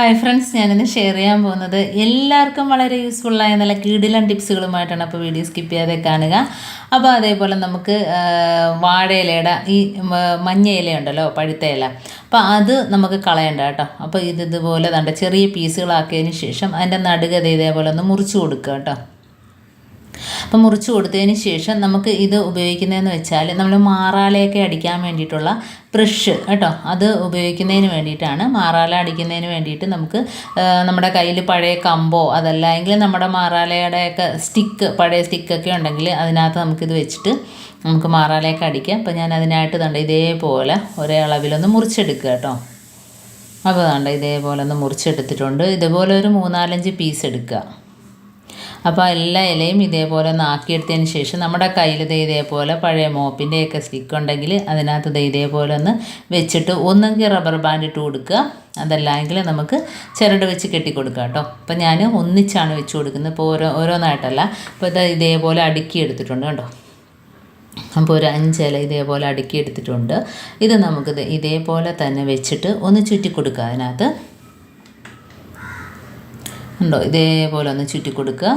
Hi friends ഞാനിന്ന് share ചെയ്യാൻ പോകുന്നത് എല്ലാവർക്കും വളരെ യൂസ്ഫുള്ളായ നല്ല കീടിലൻ ടിപ്സുകളുമായിട്ടാണ് അപ്പോൾ വീഡിയോ സ്കിപ്പ് ചെയ്യാതെ കാണുക. അപ്പോൾ അതേപോലെ നമുക്ക് വാഴയിലയുടെ ഈ മഞ്ഞ ഇലയുണ്ടല്ലോ പഴുത്ത ഇല. അപ്പോൾ അത് നമുക്ക് കളയണ്ട കേട്ടോ. അപ്പോൾ ഇത് ഇതുപോലെ ദണ്ട ചെറിയ പീസുകളാക്കിയതിന് ശേഷം അതിന്റെ നടുകത ഇതേപോലെ ഒന്ന് മുറിച്ച് കൊടുക്കുക കേട്ടോ. അപ്പം മുറിച്ച് കൊടുത്തതിന് ശേഷം നമുക്ക് ഇത് ഉപയോഗിക്കുന്നതെന്ന് വെച്ചാൽ നമ്മൾ മാറാലയൊക്കെ അടിക്കാൻ വേണ്ടിയിട്ടുള്ള ബ്രഷ് കേട്ടോ. അത് ഉപയോഗിക്കുന്നതിന് വേണ്ടിയിട്ടാണ്. മാറാല അടിക്കുന്നതിന് വേണ്ടിയിട്ട് നമുക്ക് നമ്മുടെ കയ്യിൽ പഴയ കമ്പോ അതല്ല എങ്കിൽ നമ്മുടെ മാറാലയുടെയൊക്കെ സ്റ്റിക്ക് പഴയ സ്റ്റിക്കൊക്കെ ഉണ്ടെങ്കിൽ അതിനകത്ത് നമുക്കിത് വെച്ചിട്ട് നമുക്ക് മാറാലയൊക്കെ അടിക്കാം. അപ്പോൾ ഞാൻ അതിനായിട്ട് തണ്ട ഇതേപോലെ ഒരേ അളവിലൊന്ന് മുറിച്ചെടുക്കുക കേട്ടോ. അപ്പോൾ തണ്ട ഇതേപോലെ ഒന്ന് മുറിച്ചെടുത്തിട്ടുണ്ട്. ഇതുപോലെ ഒരു മൂന്നാലഞ്ച് പീസ് എടുക്കുക. അപ്പോൾ എല്ലാ ഇലയും ഇതേപോലെ ഒന്ന് ആക്കിയെടുത്തതിന് ശേഷം നമ്മുടെ കയ്യിൽ ഇത് ഇതേപോലെ പഴയ മോപ്പിന്റെയൊക്കെ സ്റ്റിക്ക് ഉണ്ടെങ്കിൽ അതിനകത്ത് ഇത് ഇതേപോലെ ഒന്ന് വെച്ചിട്ട് ഒന്നെങ്കിൽ റബ്ബർ ബാൻഡ് ഇട്ട് കൊടുക്കുക. അതല്ലെങ്കിൽ നമുക്ക് ചിരട് വെച്ച് കെട്ടി കൊടുക്കുക കേട്ടോ. അപ്പോൾ ഞാൻ ഒന്നിച്ചാണ് വെച്ച് കൊടുക്കുന്നത്. ഇപ്പോൾ ഓരോ ഓരോന്നായിട്ടല്ല. അപ്പോൾ ഇത് ഇതേപോലെ അടുക്കി എടുത്തിട്ടുണ്ട് കേട്ടോ അപ്പോൾ ഒരു അഞ്ചില ഇതേപോലെ അടുക്കി എടുത്തിട്ടുണ്ട്. ഇത് നമുക്ക് ഇതേപോലെ തന്നെ വെച്ചിട്ട് ഒന്ന് ചുറ്റി കൊടുക്കുക അതിനകത്ത്. ഉണ്ടോ ഇതേപോലെ ഒന്ന് ചുറ്റി കൊടുക്കുക.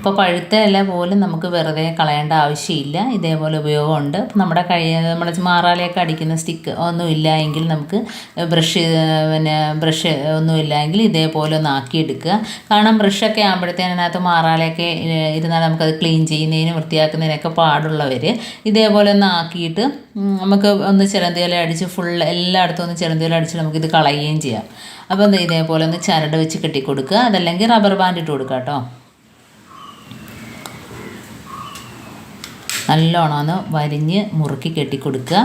ഇപ്പോൾ പഴുത്ത ഇല പോലും നമുക്ക് വെറുതെ കളയേണ്ട ആവശ്യമില്ല. ഇതേപോലെ ഉപയോഗമുണ്ട്. നമ്മുടെ കൈ നമ്മുടെ മാറാലയൊക്കെ അടിക്കുന്ന സ്റ്റിക്ക് ഒന്നുമില്ല എങ്കിൽ നമുക്ക് ബ്രഷ് പിന്നെ ബ്രഷ് ഒന്നുമില്ല എങ്കിൽ ഇതേപോലെ ഒന്ന് ആക്കിയെടുക്കുക. കാരണം ബ്രഷൊക്കെ ആകുമ്പോഴത്തേന് അതിനകത്ത് മാറാലയൊക്കെ ഇരുന്നാൽ നമുക്കത് ക്ലീൻ ചെയ്യുന്നതിനും വൃത്തിയാക്കുന്നതിനൊക്കെ പാടുള്ളവർ ഇതേപോലെ ഒന്ന് ആക്കിയിട്ട് നമുക്ക് ഒന്ന് ചിലന്തിയില അടിച്ച് ഫുൾ എല്ലായിടത്തും ഒന്ന് ചിലന്തിയില അടിച്ച് നമുക്കിത് കളയുകയും ചെയ്യാം. അപ്പോൾ ഇതേപോലെ ഒന്ന് ചരട് വെച്ച് കെട്ടിക്കൊടുക്കുക. അതല്ലെങ്കിൽ റബ്ബർ ബാൻഡ് ഇട്ട് കൊടുക്കുക കേട്ടോ. നല്ലോണം ഒന്ന് വരിഞ്ഞ് മുറുക്കി കെട്ടിക്കൊടുക്കുക.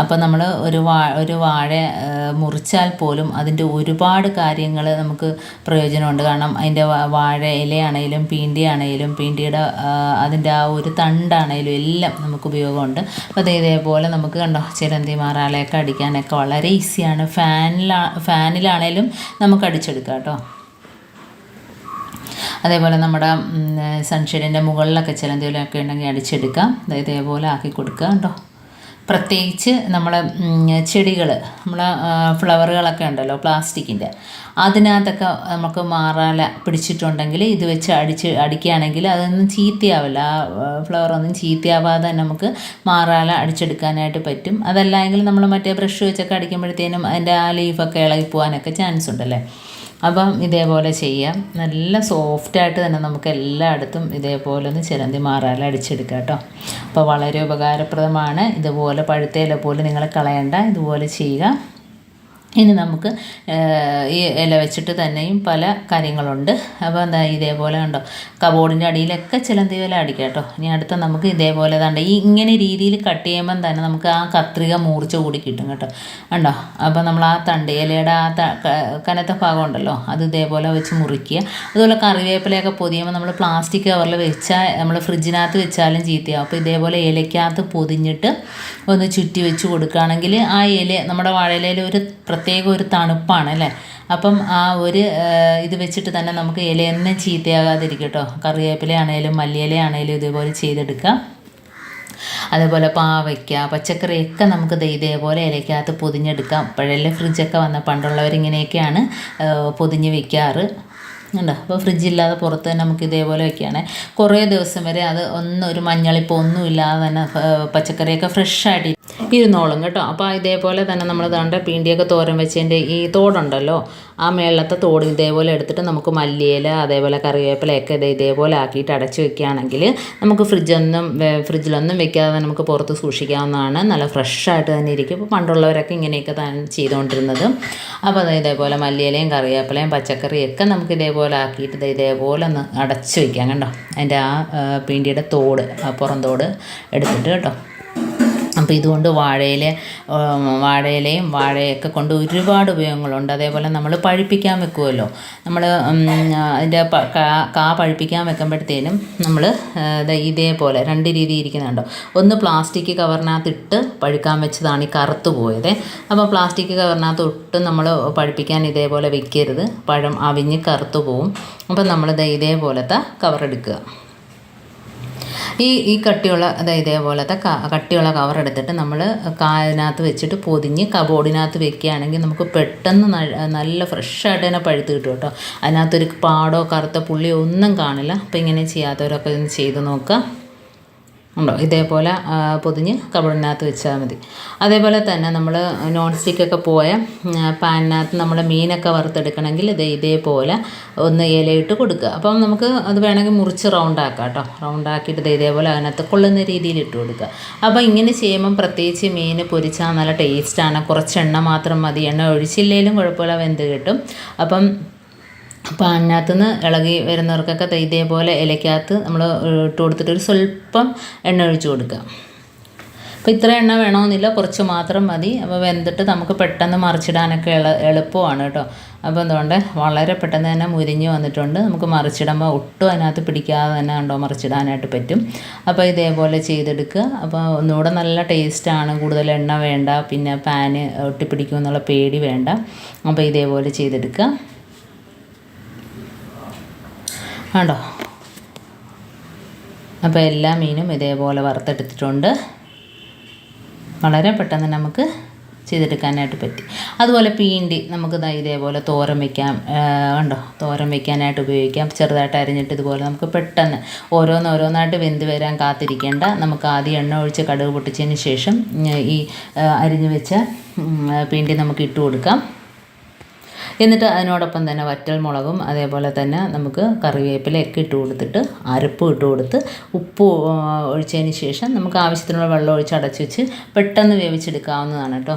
അപ്പോൾ നമ്മൾ ഒരു വാ ഒരു വാഴ മുറിച്ചാൽ പോലും അതിന്റെ ഒരുപാട് കാര്യങ്ങൾ നമുക്ക് പ്രയോജനമുണ്ട്. കാരണം അതിന്റെ വാഴ ഇലയാണെങ്കിലും പീണ്ടിയാണെങ്കിലും പീണ്ടിയുടെ അതിന്റെ ആ ഒരു തണ്ടാണെങ്കിലും എല്ലാം നമുക്ക് ഉപയോഗമുണ്ട്. അപ്പോൾ അത് ഇതേപോലെ നമുക്ക് കണ്ടോ ചിരന്തി മാറാലയൊക്കെ അടിക്കാനൊക്കെ വളരെ ഈസിയാണ്. ഫാനിലാ ഫാനിലാണേലും നമുക്ക് അടിച്ചെടുക്കാം കേട്ടോ. അതേപോലെ നമ്മുടെ സൺഷെയ്ഡിന്റെ മുകളിലൊക്കെ ചിലന്തിയിലൊക്കെ ഉണ്ടെങ്കിൽ അടിച്ചെടുക്കാം. അതായത് ഇതേപോലെ ആക്കി കൊടുക്കുക കേട്ടോ. പ്രത്യേകിച്ച് നമ്മളെ ചെടികൾ നമ്മളെ ഫ്ലവറുകളൊക്കെ ഉണ്ടല്ലോ പ്ലാസ്റ്റിക്കിന്റെ അതിനകത്തൊക്കെ നമുക്ക് മാറാല പിടിച്ചിട്ടുണ്ടെങ്കിൽ ഇത് വെച്ച് അടിച്ച് അടിക്കുകയാണെങ്കിൽ അതൊന്നും ചീത്തയാവില്ല. ആ ഫ്ലവറൊന്നും ചീത്തയാവാതെ തന്നെ നമുക്ക് മാറാല അടിച്ചെടുക്കാനായിട്ട് പറ്റും. അതല്ലെങ്കിൽ നമ്മൾ മറ്റേ ബ്രഷ് വെച്ചൊക്കെ അടിക്കുമ്പോഴത്തേനും അതിന്റെ ആ ലീഫൊക്കെ ഇളകി പോകാനൊക്കെ ചാൻസ് ഉണ്ടല്ലേ? അപ്പം ഇതേപോലെ ചെയ്യാം. നല്ല സോഫ്റ്റായിട്ട് തന്നെ നമുക്ക് എല്ലായിടത്തും ഇതേപോലെ ഒന്ന് ചിരന്തി മാറാല അടിച്ചെടുക്കാം കേട്ടോ. അപ്പോൾ വളരെ ഉപകാരപ്രദമാണ്. ഇതുപോലെ പഴുത്ത പോലും പോലെ നിങ്ങൾ കളയണ്ട. ഇതുപോലെ ചെയ്യുക. ഇനി നമുക്ക് ഈ ഇല വെച്ചിട്ട് തന്നെയും പല കാര്യങ്ങളുണ്ട്. അപ്പോൾ എന്താ ഇതേപോലെ കണ്ടോ കബോർഡിന്റെ അടിയിലൊക്കെ ചിലന്തി വില അടിക്കാം കേട്ടോ. ഇനി അടുത്ത നമുക്ക് ഇതേപോലെ കണ്ടോ ഈ ഇങ്ങനെ രീതിയിൽ കട്ട് ചെയ്യുമ്പം തന്നെ നമുക്ക് ആ കത്രിക മൂർച്ച കൂടി കിട്ടും കേട്ടോ. ഉണ്ടോ അപ്പോൾ നമ്മൾ ആ തണ്ട് ഇലയുടെ ആ കനത്ത ഭാഗം ഉണ്ടല്ലോ അത് ഇതേപോലെ വെച്ച് മുറിക്കുക. അതുപോലെ കറിവേപ്പിലയൊക്കെ പൊതിയുമ്പോൾ നമ്മൾ പ്ലാസ്റ്റിക് കവറിൽ വെച്ചാൽ നമ്മൾ ഫ്രിഡ്ജിനകത്ത് വെച്ചാലും ചീത്തയാവും. അപ്പോൾ ഇതേപോലെ ഇലയ്ക്കകത്ത് പൊതിഞ്ഞിട്ട് ഒന്ന് ചുറ്റി വെച്ച് കൊടുക്കുകയാണെങ്കിൽ ആ ഇല നമ്മുടെ വാഴയിലയിൽ ഒരു പ്രത്യേക ഒരു തണുപ്പാണ് അല്ലേ? അപ്പം ആ ഒരു ഇത് വെച്ചിട്ട് തന്നെ നമുക്ക് ഇലയൊന്നും ചീത്തയാകാതിരിക്കും കേട്ടോ കറിവേപ്പിലയാണേലും മല്ലിയിലയാണേലും ഇതേപോലെ ചെയ്തെടുക്കാം അതേപോലെ പാവയ്ക്ക പച്ചക്കറിയൊക്കെ നമുക്ക് ഇതേപോലെ ഇലയ്ക്കകത്ത് പൊതിഞ്ഞെടുക്കാം. ഇപ്പോഴല്ലേ ഫ്രിഡ്ജൊക്കെ വന്ന പണ്ടുള്ളവരിങ്ങനെയൊക്കെയാണ് പൊതിഞ്ഞ് വെക്കാറ്. ഉണ്ടോ? അപ്പോൾ ഫ്രിഡ്ജില്ലാതെ പുറത്ത് തന്നെ നമുക്ക് ഇതേപോലെ വെക്കുകയാണെ. കുറേ ദിവസം വരെ അത് ഒന്നും ഒരു മഞ്ഞളിപ്പോൾ ഒന്നും ഇല്ലാതെ തന്നെ പച്ചക്കറിയൊക്കെ ഫ്രഷായിട്ട് ഇരുന്നോളും കേട്ടോ. അപ്പോൾ ഇതേപോലെ തന്നെ നമ്മൾ ദാണ്ട പീണ്ടിയൊക്കെ തോരൻ വെച്ചതിന്റെ ഈ തോടുണ്ടല്ലോ ആ മേളത്തെ തോട് ഇതേപോലെ എടുത്തിട്ട് നമുക്ക് മല്ലിയില അതേപോലെ കറിവേപ്പിലയൊക്കെ ഇത് ഇതേപോലെ ആക്കിയിട്ട് അടച്ച് വെക്കുകയാണെങ്കിൽ നമുക്ക് ഫ്രിഡ്ജൊന്നും ഫ്രിഡ്ജിലൊന്നും വെക്കാതെ നമുക്ക് പുറത്ത് സൂക്ഷിക്കാവുന്നതാണ്. നല്ല ഫ്രഷായിട്ട് തന്നെ ഇരിക്കും. ഇപ്പോൾ പണ്ടുള്ളവരൊക്കെ ഇങ്ങനെയൊക്കെ തന്നെ ചെയ്തുകൊണ്ടിരുന്നത് അപ്പോൾ ഇതേപോലെ മല്ലിയിലയും കറിവേപ്പിലയും പച്ചക്കറിയൊക്കെ നമുക്ക് ഇതേപോലെ ആക്കിയിട്ട് ഇത് ഇതേപോലെ ഒന്ന് അടച്ച് വയ്ക്കാം കണ്ടോ? അതിന്റെ ആ, പീണ്ടിയുടെ തോട് ആ പുറം തോട് എടുത്തിട്ട് കേട്ടോ. അപ്പോൾ ഇതുകൊണ്ട് വാഴയില വാഴയിലയും വാഴയൊക്കെ കൊണ്ട് ഒരുപാട് ഉപയോഗങ്ങളുണ്ട്. അതേപോലെ നമ്മൾ പഴുപ്പിക്കാൻ വെക്കുമല്ലോ നമ്മൾ അതിന്റെ കാ പഴുപ്പിക്കാൻ വെക്കുമ്പോഴത്തേനും നമ്മൾ ഇതേപോലെ രണ്ട് രീതി ഇരിക്കുന്നുണ്ടോ. ഒന്ന് പ്ലാസ്റ്റിക് കവറിനകത്തിട്ട് പഴുക്കാൻ വെച്ചതാണ് ഈ കറുത്ത് പോയത്. അപ്പോൾ പ്ലാസ്റ്റിക് കവറിനകത്ത് ഒട്ടും നമ്മൾ പഴുപ്പിക്കാൻ ഇതേപോലെ വെക്കരുത്. പഴം അവിഞ്ഞ് കറുത്ത് പോവും. അപ്പം നമ്മൾ ഇതേപോലത്തെ കവർ എടുക്കുക ഈ ഈ കട്ടിയുള്ള അതായത് ഇതേപോലത്തെ കട്ടിയുള്ള കവർ എടുത്തിട്ട് നമ്മൾ കായതിനകത്ത് വെച്ചിട്ട് പൊതിഞ്ഞ് കബോർഡിനകത്ത് വെക്കുകയാണെങ്കിൽ നമുക്ക് പെട്ടെന്ന് നല്ല ഫ്രഷായിട്ട് തന്നെ പഴുത്ത് കിട്ടും കേട്ടോ. അതിനകത്തൊരു പാടോ കറുത്ത പുള്ളിയോ ഒന്നും കാണില്ല. അപ്പോൾ ഇങ്ങനെ ചെയ്യാത്തവരൊക്കെ ഒന്ന് ചെയ്ത് നോക്കുക. ഉണ്ടോ? ഇതേപോലെ പൊതിഞ്ഞ് കബടിനകത്ത് വെച്ചാൽ മതി. അതേപോലെ തന്നെ നമ്മൾ നോൺ സ്റ്റിക്കൊക്കെ പോയ പാനിനകത്ത് നമ്മൾ മീനൊക്കെ വറുത്തെടുക്കണമെങ്കിൽ ഇത് ഇതേപോലെ ഒന്ന് ഇലയിട്ട് കൊടുക്കുക. അപ്പം നമുക്ക് അത് വേണമെങ്കിൽ മുറിച്ച് റൗണ്ടാക്കാം കേട്ടോ റൗണ്ടാക്കിയിട്ട് ഇത് ഇതേപോലെ അതിനകത്ത് കൊള്ളുന്ന രീതിയിൽ ഇട്ട് കൊടുക്കുക. അപ്പോൾ ഇങ്ങനെ ചെയ്യുമ്പം പ്രത്യേകിച്ച് മീൻ പൊരിച്ചാൽ നല്ല ടേസ്റ്റാണ് കുറച്ച് എണ്ണ മാത്രം മതി. എണ്ണ ഒഴിച്ചില്ലെങ്കിലും കുഴപ്പമില്ല വെന്ത് കിട്ടും. അപ്പം അപ്പോൾ അതിനകത്ത് നിന്ന് ഇളകി വരുന്നവർക്കൊക്കെ ഇതേപോലെ ഇലയ്ക്കകത്ത് നമ്മൾ ഇട്ട് കൊടുത്തിട്ട് ഒരു സ്വല്പം എണ്ണ ഒഴിച്ച് കൊടുക്കുക. അപ്പോൾ ഇത്ര എണ്ണ വേണമെന്നില്ല കുറച്ച് മാത്രം മതി. അപ്പോൾ വെന്തിട്ട് നമുക്ക് പെട്ടെന്ന് മറിച്ചിടാനൊക്കെ എള എളുപ്പമാണ് കേട്ടോ. അപ്പോൾ എന്തുകൊണ്ട്? വളരെ പെട്ടെന്ന് തന്നെ മുരിഞ്ഞ് വന്നിട്ടുണ്ട്. നമുക്ക് മറിച്ചിടുമ്പോൾ ഒട്ടും അതിനകത്ത് പിടിക്കാതെ തന്നെ ഉണ്ടോ മറിച്ചിടാനായിട്ട് പറ്റും. അപ്പോൾ ഇതേപോലെ ചെയ്തെടുക്കുക. അപ്പോൾ ഒന്നുകൂടെ നല്ല ടേസ്റ്റാണ് കൂടുതൽ എണ്ണ വേണ്ട. പിന്നെ പാന് ഒട്ടിപ്പിടിക്കുമെന്നുള്ള പേടി വേണ്ട. അപ്പോൾ ഇതേപോലെ ചെയ്തെടുക്കുക. കണ്ടോ? അപ്പോൾ എല്ലാ മീനും ഇതേപോലെ വറുത്തെടുത്തിട്ടുണ്ട്. വളരെ പെട്ടെന്ന് നമുക്ക് ചെയ്തെടുക്കാനായിട്ട് പറ്റി. അതുപോലെ പീണ്ടി നമുക്ക് ഇതേപോലെ തോരൻ വയ്ക്കാം ഉണ്ടോ തോരൻ വയ്ക്കാനായിട്ട് ഉപയോഗിക്കാം. ചെറുതായിട്ട് അരിഞ്ഞിട്ട് ഇതുപോലെ നമുക്ക് പെട്ടെന്ന് ഓരോന്നോരോന്നായിട്ട് വെന്ത് വരാൻ കാത്തിരിക്കേണ്ട. നമുക്ക് ആദ്യം എണ്ണ ഒഴിച്ച് കടുക് പൊട്ടിച്ചതിന് ശേഷം ഈ അരിഞ്ഞു വെച്ച പീണ്ടി നമുക്ക് ഇട്ട് കൊടുക്കാം. എന്നിട്ട് അതിനോടൊപ്പം തന്നെ വറ്റൽ മുളകും അതേപോലെ തന്നെ നമുക്ക് കറിവേപ്പിലയൊക്കെ ഇട്ട് കൊടുത്തിട്ട് അരപ്പ് ഇട്ട് കൊടുത്ത് ഉപ്പ് ഒഴിച്ചതിന് ശേഷം നമുക്ക് ആവശ്യത്തിനുള്ള വെള്ളം ഒഴിച്ച് അടച്ചു വെച്ച് പെട്ടെന്ന് വേവിച്ചെടുക്കാവുന്നതാണ് കേട്ടോ.